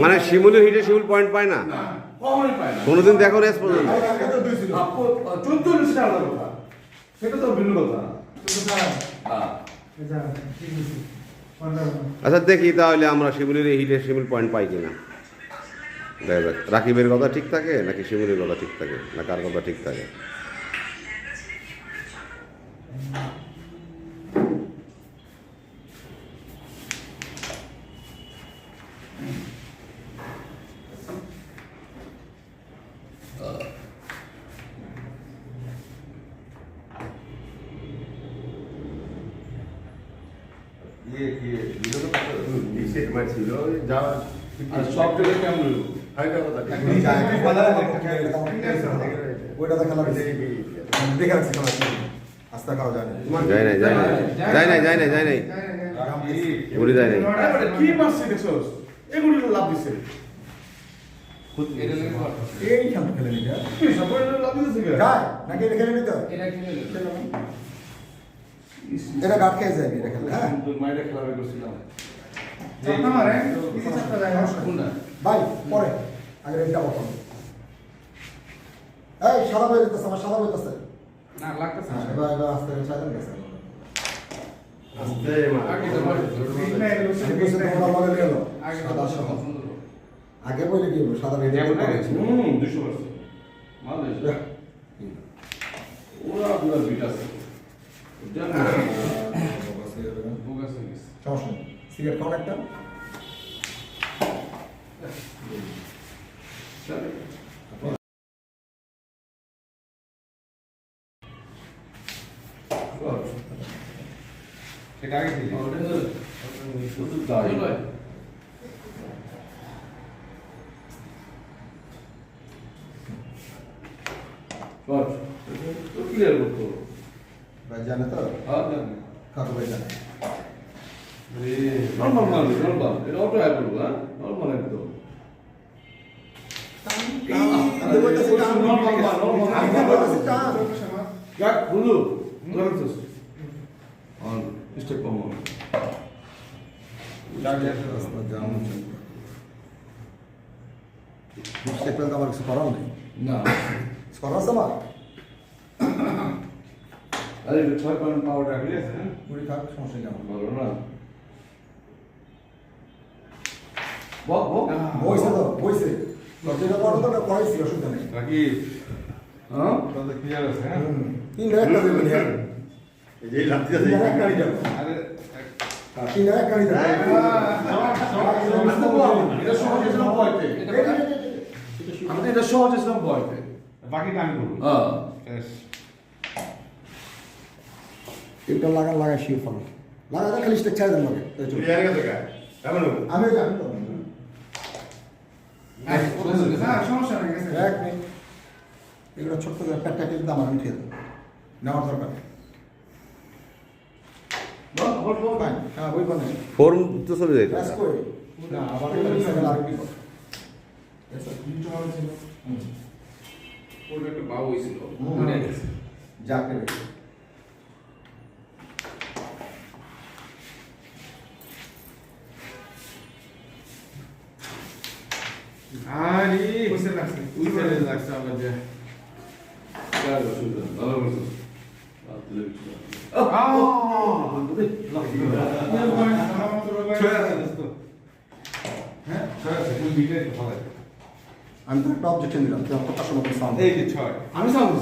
মানে শিমুলের হিটে শিমুল পয়েন্ট পায় না? কোনোদিন দেখো রেস পর্যন্ত সেটা আলাদা কথা। সেটা তো ভিন্ন কথা। হ্যাঁ আচ্ছা দেখি তাহলে আমরা শিমুলের এই হিটে শিমুল পয়েন্ট পাই কিনা। দেখা যাক রাকিবের কথা ঠিক থাকে নাকি শিমুলের কথা ঠিক থাকে? না কার কথা ঠিক থাকে? ইয়ে কি ভিডিও তো যা আর সব জায়গায় কেমন ওইটা তো খেলা হয়েছে দেখে রাখছি খাওয়া যায় না। যায় নাই যায় নাই। যায় নাই যায় নাই ঘুরে যায় নাই। কি মারছে দেখছস? এগুলো তো লাভ দিছে। এই খেলে নিতে তুই লাভ দিছে গায় নাকি খেলে নিতে এটা গাট খেয়ে যায় এটা খেলে হ্যাঁ? মাইরে খেলা করছিলাম। ভাই পরে। আগে এটা বলতাম এই সাদা বই দিতেছে আমার সাদা বইতেছে না লাগতেছে না। এবার এবার আস্তে সাদা আগে বলে কি হলো সাদা ছিল। হুম 200% মাল ওরা আছে জানো বোগাস হয়ে গেছে সমস্যা নেই সিগারেট খাওয়ান একটা সেটা আগে ছিল শুধু তাই কর তো ক্লিয়ার করতো ভাই জানে তো জানি কাকু ভাই জানে নর্মাল মাল নর্মাল এটা অটো অ্যাপ করব হ্যাঁ নর্মাল একদম আমার কিছু করার নেই না করার আছে আমার আরে ছয় পয়েন্ট পাওয়ার রাখলে আছে হ্যাঁ? কুড়ি থাক সমস্যা নেই বলো না। বইছে তো বইছে। যেটা করো তো করাইছি অসুবিধা নেই। নাকি হ্যাঁ? তাহলে ক্লিয়ার আছে হ্যাঁ? তিন একটা দেবেন হ্যাঁ এই যে তিন আছে আরে তিন একটা নিয়ে যাব। এটা সহজ ইসলাম বয়তে। আমাদের এটা সহজ ইসলাম বয়তে। বাকি গান করব হ্যাঁ। এটা লাগা লাগা শির ফল। লাগা খালি স্টেক চাই দেন লাগে আমি জানি তো। এক মিনিট এগুলো ছোট্ট প্যাকটা কিন্তু আমার দেবো। নেওয়ার দরকার হ্যাঁ বই বানে ফর্ম তো চলে যাইতো। ব্যাস আরে কইছে লাগছে উইসারে লাগছে আমার যে কার সুন্দর ভালো হ্যাঁ? ভালো আমি তো একটা অবজেকশন দিলাম সময় সাউন্ড আমি সাউন্ড